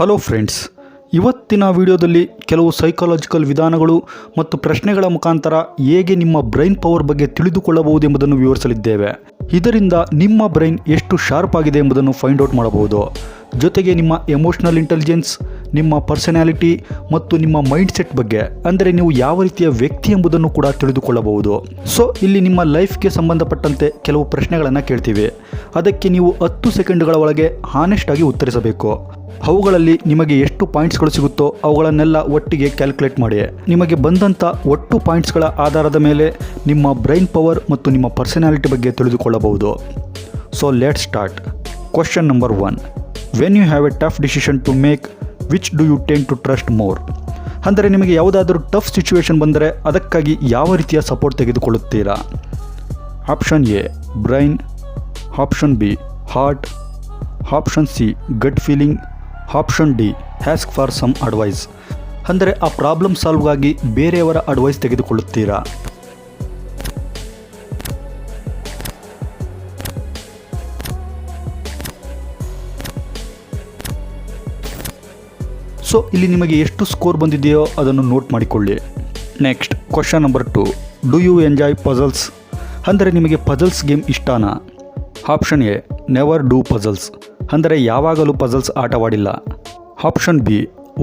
Hello friends, ಇವತ್ತಿನ ವಿಡಿಯೋದಲ್ಲಿ ಕೆಲವು ಸೈಕಾಲಜಿಕಲ್ ವಿಧಾನಗಳು ಮತ್ತು ಪ್ರಶ್ನೆಗಳ ಮುಖಾಂತರ ಹೇಗೆ ನಿಮ್ಮ ಬ್ರೈನ್ ಪವರ್ ಬಗ್ಗೆ ತಿಳಿದುಕೊಳ್ಳಬಹುದು ಎಂಬುದನ್ನು ವಿವರಿಸಲಿದ್ದೇವೆ. ಇದರಿಂದ ನಿಮ್ಮ ಬ್ರೈನ್ ಎಷ್ಟು ಶಾರ್ಪ್ ಆಗಿದೆ ಎಂಬುದನ್ನು ಫೈಂಡ್ ಔಟ್ ಮಾಡಬಹುದು. ಜೊತೆಗೆ ನಿಮ್ಮ ಎಮೋಷ್ನಲ್ ಇಂಟೆಲಿಜೆನ್ಸ್ ನಿಮ್ಮ ಪರ್ಸನ್ಯಾಲಿಟಿ ಮತ್ತು ನಿಮ್ಮ ಮೈಂಡ್ ಸೆಟ್ ಬಗ್ಗೆ, ಅಂದರೆ ನೀವು ಯಾವ ರೀತಿಯ ವ್ಯಕ್ತಿ ಎಂಬುದನ್ನು ಕೂಡ ತಿಳಿದುಕೊಳ್ಳಬಹುದು. ಸೊ ಇಲ್ಲಿ ನಿಮ್ಮ ಲೈಫ್ಗೆ ಸಂಬಂಧಪಟ್ಟಂತೆ ಕೆಲವು ಪ್ರಶ್ನೆಗಳನ್ನು ಕೇಳ್ತೀವಿ. ಅದಕ್ಕೆ ನೀವು ಹತ್ತು ಸೆಕೆಂಡ್ಗಳ ಒಳಗೆ ಹಾನೆಸ್ಟ್ ಆಗಿ ಉತ್ತರಿಸಬೇಕು. ಅವುಗಳಲ್ಲಿ ನಿಮಗೆ ಎಷ್ಟು ಪಾಯಿಂಟ್ಸ್ಗಳು ಸಿಗುತ್ತೋ ಅವುಗಳನ್ನೆಲ್ಲ ಒಟ್ಟಿಗೆ ಕ್ಯಾಲ್ಕುಲೇಟ್ ಮಾಡಿ. ನಿಮಗೆ ಬಂದಂಥ ಒಟ್ಟು ಪಾಯಿಂಟ್ಸ್ಗಳ ಆಧಾರದ ಮೇಲೆ ನಿಮ್ಮ ಬ್ರೈನ್ ಪವರ್ ಮತ್ತು ನಿಮ್ಮ ಪರ್ಸನಾಲಿಟಿ ಬಗ್ಗೆ ತಿಳಿದುಕೊಳ್ಳಬಹುದು. So let start question number one when you have a tough decision to make which do you tend to trust more ಅಂದರೆ ನಿಮಗೆ ಯಾವುದಾದರೂ ಟಫ್ ಸಿಚುವೇಶನ್ ಬಂದರೆ ಅದಕ್ಕಾಗಿ ಯಾವ ರೀತಿಯ support ತೆಗೆದುಕೊಳ್ಳುತ್ತೀರಾ? Option A brain option B heart option C gut feeling option D ask for some advice ಅಂದರೆ ಆ problem ಸಾಲ್ವ್ಗಾಗಿ ಬೇರೆಯವರ ಅಡ್ವೈಸ್ ತೆಗೆದುಕೊಳ್ಳುತ್ತೀರಾ? ಸೊ ಇಲ್ಲಿ ನಿಮಗೆ ಎಷ್ಟು ಸ್ಕೋರ್ ಬಂದಿದೆಯೋ ಅದನ್ನು ನೋಟ್ ಮಾಡಿಕೊಳ್ಳಿ. Next question number two do you enjoy puzzles ಅಂದರೆ ನಿಮಗೆ ಪಜಲ್ಸ್ ಗೇಮ್ ಇಷ್ಟನಾ? Option A never do puzzles ಅಂದರೆ ಯಾವಾಗಲೂ puzzles ಆಟವಾಡಿಲ್ಲ. Option B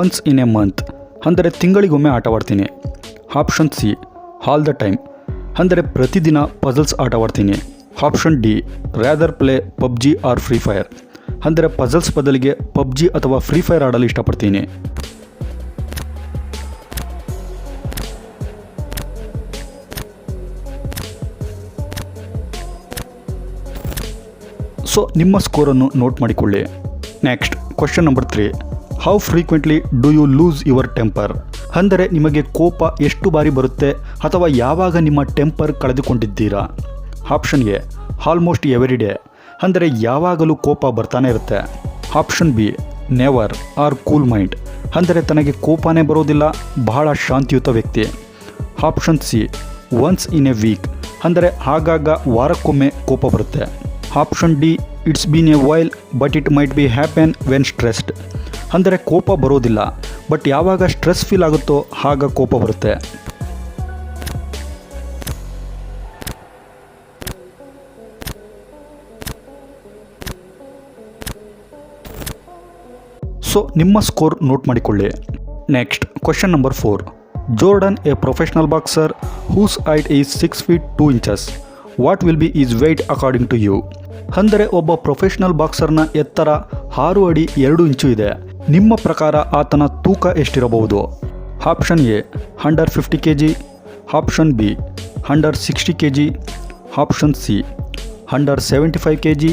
once in a month ಅಂದರೆ ತಿಂಗಳಿಗೊಮ್ಮೆ ಆಟವಾಡ್ತೀನಿ. Option C all the time ಅಂದರೆ ಪ್ರತಿದಿನ puzzles ಆಟವಾಡ್ತೀನಿ. Option D rather play PUBG or free fire ಅಂದರೆ ಪಜಲ್ಸ್ ಬದಲಿಗೆ ಪಬ್ಜಿ ಅಥವಾ ಫ್ರೀ ಫೈರ್ ಆಡಲು ಇಷ್ಟಪಡ್ತೀನಿ. ಸೊ ನಿಮ್ಮ ಸ್ಕೋರನ್ನು ನೋಟ್ ಮಾಡಿಕೊಳ್ಳಿ. Next question number three how frequently do you lose your temper ಅಂದರೆ ನಿಮಗೆ ಕೋಪ ಎಷ್ಟು ಬಾರಿ ಬರುತ್ತೆ ಅಥವಾ ಯಾವಾಗ ನಿಮ್ಮ temper ಕಳೆದುಕೊಂಡಿದ್ದೀರಾ? Option A almost every day ಅಂದರೆ ಯಾವಾಗಲೂ ಕೋಪ ಬರ್ತಾನೆ ಇರುತ್ತೆ. Option B never or cool mind ಅಂದರೆ ತನಗೆ ಕೋಪನೇ ಬರೋದಿಲ್ಲ, ಬಹಳ ಶಾಂತಿಯುತ ವ್ಯಕ್ತಿ. Option C once in a week ಅಂದರೆ ಆಗಾಗ ವಾರಕ್ಕೊಮ್ಮೆ ಕೋಪ ಬರುತ್ತೆ. Option D it's been a while but it might be happen when stressed ಅಂದರೆ ಕೋಪ ಬರೋದಿಲ್ಲ ಬಟ್ ಯಾವಾಗ ಸ್ಟ್ರೆಸ್ ಫೀಲ್ ಆಗುತ್ತೋ, ಆಗ ಕೋಪ ಬರುತ್ತೆ. ಸೊ ನಿಮ್ಮ ಸ್ಕೋರ್ ನೋಟ್ ಮಾಡಿಕೊಳ್ಳಿ. Next question number four Jordan a professional boxer whose height is six feet two inches what will be his weight according to you ಅಂದರೆ ಒಬ್ಬ ಪ್ರೊಫೆಷನಲ್ ಬಾಕ್ಸರ್ನ ಎತ್ತರ ಆರು ಅಡಿ ಎರಡು ಇಂಚು ಇದೆ. ನಿಮ್ಮ ಪ್ರಕಾರ ಆತನ ತೂಕ ಎಷ್ಟಿರಬಹುದು? Option A hundred fifty K G option B hundred sixty K G option C hundred seventy five K G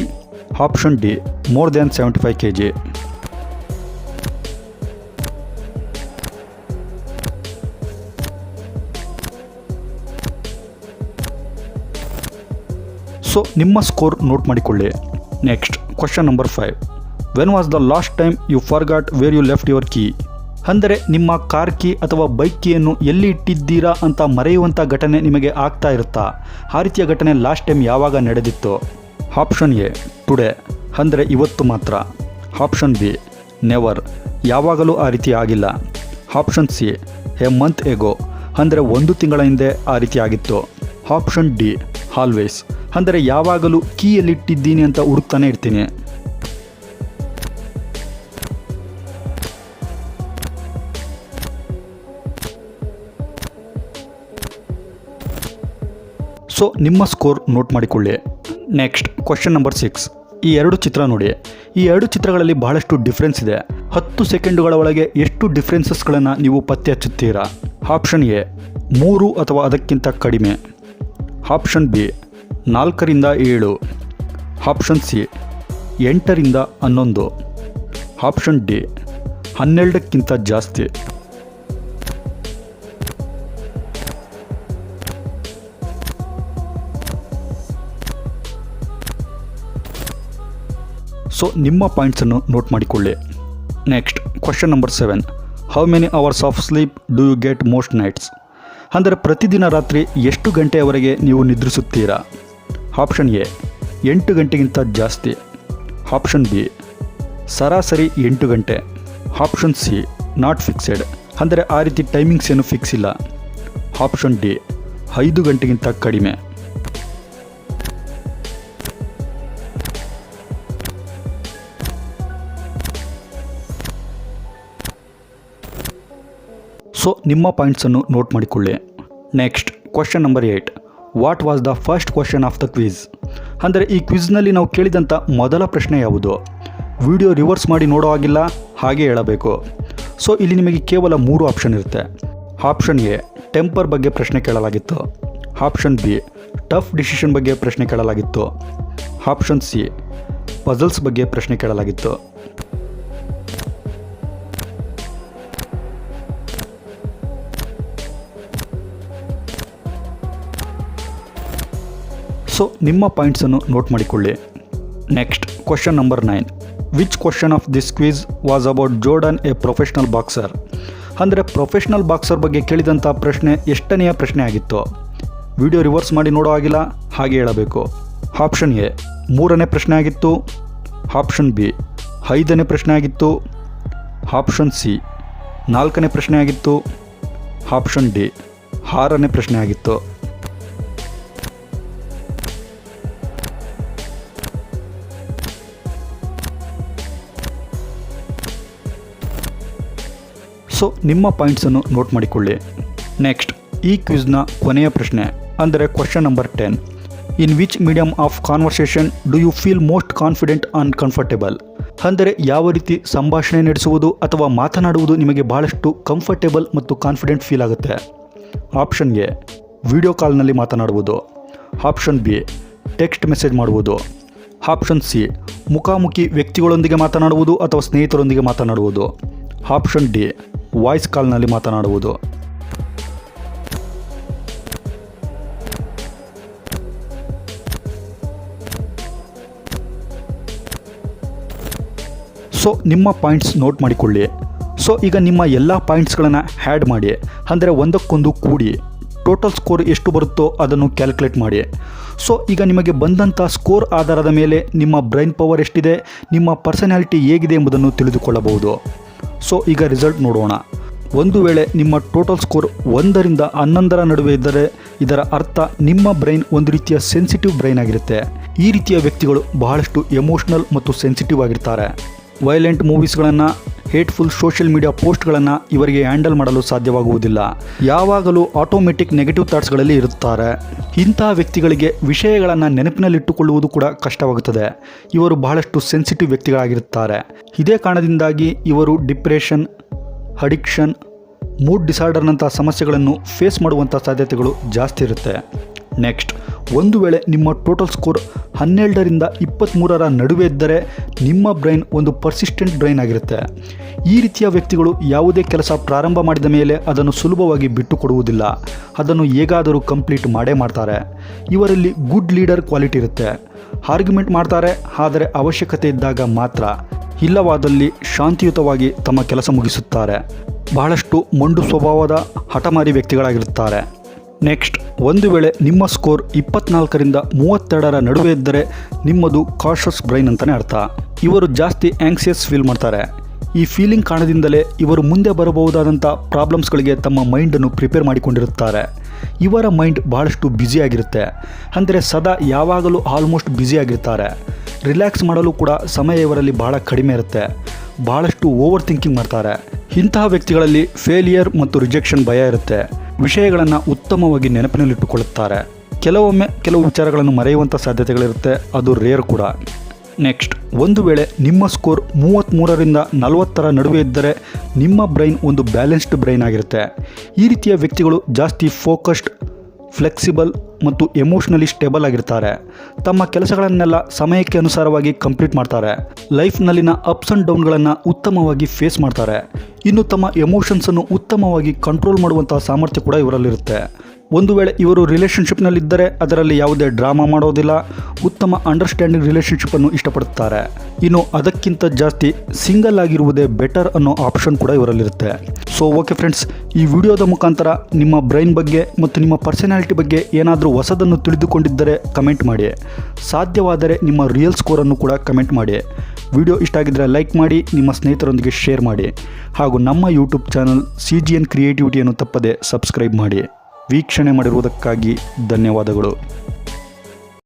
option D more than seventy five K G so ನಿಮ್ಮ ಸ್ಕೋರ್ ನೋಟ್ ಮಾಡಿಕೊಳ್ಳಿ. Next question number five when was the last time you forgot where you left your key ಅಂದರೆ ನಿಮ್ಮ car key ಅಥವಾ bike ಕೀಯನ್ನು ಎಲ್ಲಿ ಇಟ್ಟಿದ್ದೀರಾ ಅಂತ ಮರೆಯುವಂಥ ಘಟನೆ ನಿಮಗೆ ಆಗ್ತಾ ಇರುತ್ತಾ? ಆ ರೀತಿಯ ಘಟನೆ ಲಾಸ್ಟ್ ಟೈಮ್ ಯಾವಾಗ ನಡೆದಿತ್ತು? ಆಪ್ಷನ್ ಎ ಟುಡೇ ಅಂದರೆ ಇವತ್ತು ಮಾತ್ರ. ಆಪ್ಷನ್ ಬಿ ನೆವರ್ ಯಾವಾಗಲೂ ಆ ರೀತಿ ಆಗಿಲ್ಲ. Option C a month ago ಅಂದರೆ ಒಂದು ತಿಂಗಳ ಹಿಂದೆ ಆ ರೀತಿ ಆಗಿತ್ತು. ಆಪ್ಷನ್ ಡಿ ಆಲ್ವೇಸ್ ಅಂದರೆ ಯಾವಾಗಲೂ ಕೀಯಲ್ಲಿಟ್ಟಿದ್ದೀನಿ ಅಂತ ಹುಡುಕ್ತಾನೆ ಇರ್ತೀನಿ. ಸೊ ನಿಮ್ಮ ಸ್ಕೋರ್ ನೋಟ್ ಮಾಡಿಕೊಳ್ಳಿ. ನೆಕ್ಸ್ಟ್ ಕ್ವಶನ್ ನಂಬರ್ ಸಿಕ್ಸ್ ಈ ಎರಡು ಚಿತ್ರ ನೋಡಿ. ಈ ಎರಡು ಚಿತ್ರಗಳಲ್ಲಿ ಬಹಳಷ್ಟು ಡಿಫ್ರೆನ್ಸ್ ಇದೆ. ಹತ್ತು ಸೆಕೆಂಡುಗಳ ಒಳಗೆ ಎಷ್ಟು ಡಿಫ್ರೆನ್ಸಸ್ಗಳನ್ನು ನೀವು ಪತ್ತೆ ಹಚ್ಚುತ್ತೀರಾ ಆಪ್ಷನ್ ಎ ಮೂರು ಅಥವಾ ಅದಕ್ಕಿಂತ ಕಡಿಮೆ. ಆಪ್ಷನ್ ಬಿ ನಾಲ್ಕರಿಂದ ಏಳು. ಆಪ್ಷನ್ ಸಿ, ಎಂಟರಿಂದ ಹನ್ನೊಂದು. ಆಪ್ಷನ್ ಡಿ, ಹನ್ನೆರಡಕ್ಕಿಂತ ಜಾಸ್ತಿ. ಸೊ ನಿಮ್ಮ ಪಾಯಿಂಟ್ಸನ್ನು ನೋಟ್ ಮಾಡಿಕೊಳ್ಳಿ. Next question number seven how many hours of sleep do you get most nights ಅಂದರೆ ಪ್ರತಿದಿನ ರಾತ್ರಿ ಎಷ್ಟು ಗಂಟೆಯವರೆಗೆ ನೀವು ನಿದ್ರಿಸುತ್ತೀರಾ? ಆಪ್ಷನ್ ಎ, ಎಂಟು ಗಂಟೆಗಿಂತ ಜಾಸ್ತಿ. ಆಪ್ಷನ್ ಬಿ, ಸರಾಸರಿ ಎಂಟು ಗಂಟೆ. ಆಪ್ಷನ್ ಸಿ ನಾಟ್ ಫಿಕ್ಸೆಡ್ ಅಂದರೆ ಆ ರೀತಿ ಟೈಮಿಂಗ್ಸ್ ಏನು ಫಿಕ್ಸ್ ಇಲ್ಲ. ಆಪ್ಷನ್ ಡಿ, ಐದು ಗಂಟೆಗಿಂತ ಕಡಿಮೆ. ಸೊ ನಿಮ್ಮ ಪಾಯಿಂಟ್ಸನ್ನು ನೋಟ್ ಮಾಡಿಕೊಳ್ಳಿ. Next question number eight what was the first question of the quiz ಅಂದರೆ ಈ ಕ್ವಿಜ್ನಲ್ಲಿ ನಾವು ಕೇಳಿದಂಥ ಮೊದಲ ಪ್ರಶ್ನೆ ಯಾವುದು? ವಿಡಿಯೋ ರಿವರ್ಸ್ ಮಾಡಿ ನೋಡೋ ಹಾಗಿಲ್ಲ, ಹಾಗೆ ಹೇಳಬೇಕು. ಸೊ ಇಲ್ಲಿ ನಿಮಗೆ ಕೇವಲ ಮೂರು ಆಪ್ಷನ್ ಇರುತ್ತೆ. ಆಪ್ಷನ್ ಎ ಟೆಂಪರ್ ಬಗ್ಗೆ ಪ್ರಶ್ನೆ ಕೇಳಲಾಗಿತ್ತು. ಆಪ್ಷನ್ ಬಿ ಟಫ್ ಡಿಸಿಷನ್ ಬಗ್ಗೆ ಪ್ರಶ್ನೆ ಕೇಳಲಾಗಿತ್ತು. ಆಪ್ಷನ್ ಸಿ ಪಜಲ್ಸ್ ಬಗ್ಗೆ ಪ್ರಶ್ನೆ ಕೇಳಲಾಗಿತ್ತು. ಸೊ ನಿಮ್ಮ ಪಾಯಿಂಟ್ಸನ್ನು ನೋಟ್ ಮಾಡಿಕೊಳ್ಳಿ. Next question number nine which question of this quiz was about Jordan a professional boxer ಅಂದರೆ ಪ್ರೊಫೆಷ್ನಲ್ ಬಾಕ್ಸರ್ ಬಗ್ಗೆ ಕೇಳಿದಂಥ ಪ್ರಶ್ನೆ ಎಷ್ಟನೆಯ ಪ್ರಶ್ನೆ ಆಗಿತ್ತು? ವಿಡಿಯೋ ರಿವರ್ಸ್ ಮಾಡಿ ನೋಡೋ ಆಗಿಲ್ಲ ಹಾಗೆ ಹೇಳಬೇಕು. ಆಪ್ಷನ್ ಎ ಮೂರನೇ ಪ್ರಶ್ನೆ ಆಗಿತ್ತು. ಆಪ್ಷನ್ ಬಿ ಐದನೇ ಪ್ರಶ್ನೆ ಆಗಿತ್ತು. ಆಪ್ಷನ್ ಸಿ ನಾಲ್ಕನೇ ಪ್ರಶ್ನೆ ಆಗಿತ್ತು. ಆಪ್ಷನ್ ಡಿ ಆರನೇ ಪ್ರಶ್ನೆ ಆಗಿತ್ತು. ಸೊ ನಿಮ್ಮ ಪಾಯಿಂಟ್ಸನ್ನು ನೋಟ್ ಮಾಡಿಕೊಳ್ಳಿ. ನೆಕ್ಸ್ಟ್ ಈ ಕ್ವಿಜ್ನ ಕೊನೆಯ ಪ್ರಶ್ನೆ, ಅಂದರೆ question number ten in which medium of conversation do you feel most confident on comfortable ಅಂದರೆ ಯಾವ ರೀತಿ ಸಂಭಾಷಣೆ ನಡೆಸುವುದು ಅಥವಾ ಮಾತನಾಡುವುದು ನಿಮಗೆ ಬಹಳಷ್ಟು ಕಂಫರ್ಟೇಬಲ್ ಮತ್ತು ಕಾನ್ಫಿಡೆಂಟ್ ಫೀಲ್ ಆಗುತ್ತೆ? ಆಪ್ಷನ್ ಎ ವಿಡಿಯೋ ಕಾಲ್ನಲ್ಲಿ ಮಾತನಾಡುವುದು. ಆಪ್ಷನ್ ಬಿ ಟೆಕ್ಸ್ಟ್ ಮೆಸೇಜ್ ಮಾಡುವುದು. ಆಪ್ಷನ್ ಸಿ ಮುಖಾಮುಖಿ ವ್ಯಕ್ತಿಗಳೊಂದಿಗೆ ಮಾತನಾಡುವುದು ಅಥವಾ ಸ್ನೇಹಿತರೊಂದಿಗೆ ಮಾತನಾಡುವುದು. ಆಪ್ಷನ್ ಡಿ ವಾಯ್ಸ್ ಕಾಲ್ನಲ್ಲಿ ಮಾತನಾಡುವುದು. ಸೊ ನಿಮ್ಮ ಪಾಯಿಂಟ್ಸ್ ನೋಟ್ ಮಾಡಿಕೊಳ್ಳಿ. ಸೊ ಈಗ ನಿಮ್ಮ ಎಲ್ಲ ಪಾಯಿಂಟ್ಸ್ಗಳನ್ನು ಹ್ಯಾಡ್ ಮಾಡಿ. ಅಂದರೆ ಒಂದಕ್ಕೊಂದು ಕೂಡಿ. ಟೋಟಲ್ ಸ್ಕೋರ್ ಎಷ್ಟು ಬರುತ್ತೋ ಅದನ್ನು ಕ್ಯಾಲ್ಕುಲೇಟ್ ಮಾಡಿ. ಸೊ ಈಗ ನಿಮಗೆ ಬಂದಂಥ ಸ್ಕೋರ್ ಆಧಾರದ ಮೇಲೆ ನಿಮ್ಮ ಬ್ರೈನ್ ಪವರ್ ಎಷ್ಟಿದೆ, ನಿಮ್ಮ ಪರ್ಸನಾಲಿಟಿ ಹೇಗಿದೆ ಎಂಬುದನ್ನು ತಿಳಿದುಕೊಳ್ಳಬಹುದು. ಸೊ ಈಗ ರಿಸಲ್ಟ್ ನೋಡೋಣ. ಒಂದು ವೇಳೆ ನಿಮ್ಮ ಟೋಟಲ್ ಸ್ಕೋರ್ ಒಂದರಿಂದ ಹನ್ನೊಂದರ ನಡುವೆ ಇದ್ದರೆ ಇದರ ಅರ್ಥ ನಿಮ್ಮ ಬ್ರೈನ್ ಒಂದು ರೀತಿಯ ಸೆನ್ಸಿಟಿವ್ ಬ್ರೈನ್ ಆಗಿರುತ್ತೆ. ಈ ರೀತಿಯ ವ್ಯಕ್ತಿಗಳು ಬಹಳಷ್ಟು ಎಮೋಷ್ನಲ್ ಮತ್ತು ಸೆನ್ಸಿಟಿವ್ ಆಗಿರ್ತಾರೆ. ವೈಲೆಂಟ್ ಮೂವೀಸ್ಗಳನ್ನು ಹೇಟ್ಫುಲ್ ಸೋಷಿಯಲ್ ಮೀಡಿಯಾ ಪೋಸ್ಟ್ಗಳನ್ನು ಇವರಿಗೆ ಹ್ಯಾಂಡಲ್ ಮಾಡಲು ಸಾಧ್ಯವಾಗುವುದಿಲ್ಲ. ಯಾವಾಗಲೂ ಆಟೋಮೆಟಿಕ್ ನೆಗೆಟಿವ್ ಥಾಟ್ಸ್ಗಳಲ್ಲಿ ಇರುತ್ತಾರೆ. ಇಂತಹ ವ್ಯಕ್ತಿಗಳಿಗೆ ವಿಷಯಗಳನ್ನು ನೆನಪಿನಲ್ಲಿಟ್ಟುಕೊಳ್ಳುವುದು ಕೂಡ ಕಷ್ಟವಾಗುತ್ತದೆ. ಇವರು ಬಹಳಷ್ಟು ಸೆನ್ಸಿಟಿವ್ ವ್ಯಕ್ತಿಗಳಾಗಿರುತ್ತಾರೆ. ಇದೇ ಕಾರಣದಿಂದಾಗಿ ಇವರು ಡಿಪ್ರೆಷನ್ ಅಡಿಕ್ಷನ್ ಮೂಡ್ ಡಿಸಾರ್ಡರ್ನಂಥ ಸಮಸ್ಯೆಗಳನ್ನು ಫೇಸ್ ಮಾಡುವಂಥ ಸಾಧ್ಯತೆಗಳು ಜಾಸ್ತಿ ಇರುತ್ತೆ. ನೆಕ್ಸ್ಟ್ ಒಂದು ವೇಳೆ ನಿಮ್ಮ ಟೋಟಲ್ ಸ್ಕೋರ್ ಹನ್ನೆರಡರಿಂದ ಇಪ್ಪತ್ತ್ಮೂರರ ನಡುವೆ ಇದ್ದರೆ ನಿಮ್ಮ ಬ್ರೈನ್ ಒಂದು ಪರ್ಸಿಸ್ಟೆಂಟ್ ಬ್ರೈನ್ ಆಗಿರುತ್ತೆ. ಈ ರೀತಿಯ ವ್ಯಕ್ತಿಗಳು ಯಾವುದೇ ಕೆಲಸ ಪ್ರಾರಂಭ ಮಾಡಿದ ಮೇಲೆ ಅದನ್ನು ಸುಲಭವಾಗಿ ಬಿಟ್ಟು ಕೊಡುವುದಿಲ್ಲ ಅದನ್ನು ಹೇಗಾದರೂ ಕಂಪ್ಲೀಟ್ ಮಾಡೇ ಮಾಡ್ತಾರೆ. ಇವರಲ್ಲಿ ಗುಡ್ ಲೀಡರ್ ಕ್ವಾಲಿಟಿ ಇರುತ್ತೆ. ಆರ್ಗ್ಯುಮೆಂಟ್ ಮಾಡ್ತಾರೆ, ಆದರೆ ಅವಶ್ಯಕತೆ ಇದ್ದಾಗ ಮಾತ್ರ. ಇಲ್ಲವಾದಲ್ಲಿ ಶಾಂತಿಯುತವಾಗಿ ತಮ್ಮ ಕೆಲಸ ಮುಗಿಸುತ್ತಾರೆ. ಬಹಳಷ್ಟು ಮೊಂಡು ಸ್ವಭಾವದ ಹಠಮಾರಿ ವ್ಯಕ್ತಿಗಳಾಗಿರುತ್ತಾರೆ. ನೆಕ್ಸ್ಟ್ ಒಂದು ವೇಳೆ ನಿಮ್ಮ ಸ್ಕೋರ್ ಇಪ್ಪತ್ನಾಲ್ಕರಿಂದ ಮೂವತ್ತೆರಡರ ನಡುವೆ ಇದ್ದರೆ ನಿಮ್ಮದು ಕಾಷಸ್ ಬ್ರೈನ್ ಅಂತಲೇ ಅರ್ಥ. ಇವರು ಜಾಸ್ತಿ ಆ್ಯಂಗ್ಸಿಯಸ್ ಫೀಲ್ ಮಾಡ್ತಾರೆ. ಈ ಫೀಲಿಂಗ್ ಕಾರಣದಿಂದಲೇ ಇವರು ಮುಂದೆ ಬರಬಹುದಾದಂಥ ಪ್ರಾಬ್ಲಮ್ಸ್ಗಳಿಗೆ ತಮ್ಮ ಮೈಂಡನ್ನು ಪ್ರಿಪೇರ್ ಮಾಡಿಕೊಂಡಿರುತ್ತಾರೆ. ಇವರ ಮೈಂಡ್ ಬಹಳಷ್ಟು ಬ್ಯುಸಿಯಾಗಿರುತ್ತೆ ಅಂದರೆ ಸದಾ ಯಾವಾಗಲೂ ಆಲ್ಮೋಸ್ಟ್ ಬ್ಯುಸಿಯಾಗಿರ್ತಾರೆ ರಿಲ್ಯಾಕ್ಸ್ ಮಾಡಲು ಕೂಡ ಸಮಯ ಇವರಲ್ಲಿ ಬಹಳ ಕಡಿಮೆ ಇರುತ್ತೆ. ಬಹಳಷ್ಟು ಓವರ್ ಥಿಂಕಿಂಗ್ ಮಾಡ್ತಾರೆ. ಇಂತಹ ವ್ಯಕ್ತಿಗಳಲ್ಲಿ ಫೇಲಿಯರ್ ಮತ್ತು ರಿಜೆಕ್ಷನ್ ಭಯ ಇರುತ್ತೆ. ವಿಷಯಗಳನ್ನು ಉತ್ತಮವಾಗಿ ನೆನಪಿನಲ್ಲಿಟ್ಟುಕೊಳ್ಳುತ್ತಾರೆ. ಕೆಲವೊಮ್ಮೆ ಕೆಲವು ವಿಚಾರಗಳನ್ನು ಮರೆಯುವಂಥ ಸಾಧ್ಯತೆಗಳಿರುತ್ತೆ. ಅದು ರೇರ್ ಕೂಡ. ನೆಕ್ಸ್ಟ್ ಒಂದು ವೇಳೆ ನಿಮ್ಮ ಸ್ಕೋರ್ ಮೂವತ್ತ್ಮೂರರಿಂದ ನಲವತ್ತರ ನಡುವೆ ಇದ್ದರೆ ನಿಮ್ಮ ಬ್ರೈನ್ ಒಂದು ಬ್ಯಾಲೆನ್ಸ್ಡ್ ಬ್ರೈನ್ ಆಗಿರುತ್ತೆ. ಈ ರೀತಿಯ ವ್ಯಕ್ತಿಗಳು ಜಾಸ್ತಿ ಫೋಕಸ್ಡ್ ಫ್ಲೆಕ್ಸಿಬಲ್ ಮತ್ತು ಎಮೋಷ್ನಲಿ ಸ್ಟೇಬಲ್ ಆಗಿರ್ತಾರೆ. ತಮ್ಮ ಕೆಲಸಗಳನ್ನೆಲ್ಲ ಸಮಯಕ್ಕೆ ಅನುಸಾರವಾಗಿ ಕಂಪ್ಲೀಟ್ ಮಾಡ್ತಾರೆ. ಲೈಫ್ನಲ್ಲಿನ ಅಪ್ಸ್ ಆ್ಯಂಡ್ ಡೌನ್ಗಳನ್ನು ಉತ್ತಮವಾಗಿ ಫೇಸ್ ಮಾಡ್ತಾರೆ. ಇನ್ನು ತಮ್ಮ ಎಮೋಷನ್ಸನ್ನು ಉತ್ತಮವಾಗಿ ಕಂಟ್ರೋಲ್ ಮಾಡುವಂತಹ ಸಾಮರ್ಥ್ಯ ಕೂಡ ಇವರಲ್ಲಿರುತ್ತೆ. ಒಂದು ವೇಳೆ ಇವರು ರಿಲೇಷನ್ಶಿಪ್ನಲ್ಲಿದ್ದರೆ ಅದರಲ್ಲಿ ಯಾವುದೇ ಡ್ರಾಮಾ ಮಾಡೋದಿಲ್ಲ. ಉತ್ತಮ ಅಂಡರ್ಸ್ಟ್ಯಾಂಡಿಂಗ್ ರಿಲೇಷನ್ಶಿಪ್ಪನ್ನು ಇಷ್ಟಪಡುತ್ತಾರೆ. ಇನ್ನು ಅದಕ್ಕಿಂತ ಜಾಸ್ತಿ ಸಿಂಗಲ್ ಆಗಿರುವುದೇ ಬೆಟರ್ ಅನ್ನೋ ಆಪ್ಷನ್ ಕೂಡ ಇವರಲ್ಲಿರುತ್ತೆ. ಸೊ ಓಕೆ ಫ್ರೆಂಡ್ಸ್ ಈ ವಿಡಿಯೋದ ಮುಖಾಂತರ ನಿಮ್ಮ ಬ್ರೈನ್ ಬಗ್ಗೆ ಮತ್ತು ನಿಮ್ಮ ಪರ್ಸನಾಲಿಟಿ ಬಗ್ಗೆ ಏನಾದರೂ ಹೊಸದನ್ನು ತಿಳಿದುಕೊಂಡಿದ್ದರೆ ಕಮೆಂಟ್ ಮಾಡಿ. ಸಾಧ್ಯವಾದರೆ ನಿಮ್ಮ ರಿಯಲ್ ಸ್ಕೋರನ್ನು ಕೂಡ ಕಮೆಂಟ್ ಮಾಡಿ. ವಿಡಿಯೋ ಇಷ್ಟ ಆಗಿದ್ದರೆ ಲೈಕ್ ಮಾಡಿ, ನಿಮ್ಮ ಸ್ನೇಹಿತರೊಂದಿಗೆ ಶೇರ್ ಮಾಡಿ. ಹಾಗೂ ನಮ್ಮ YouTube channel C G N ಕ್ರಿಯೇಟಿವಿಟಿಯನ್ನು ತಪ್ಪದೆ ಸಬ್ಸ್ಕ್ರೈಬ್ ಮಾಡಿ. ವೀಕ್ಷಣೆ ಮಾಡಿರುವುದಕ್ಕಾಗಿ ಧನ್ಯವಾದಗಳು.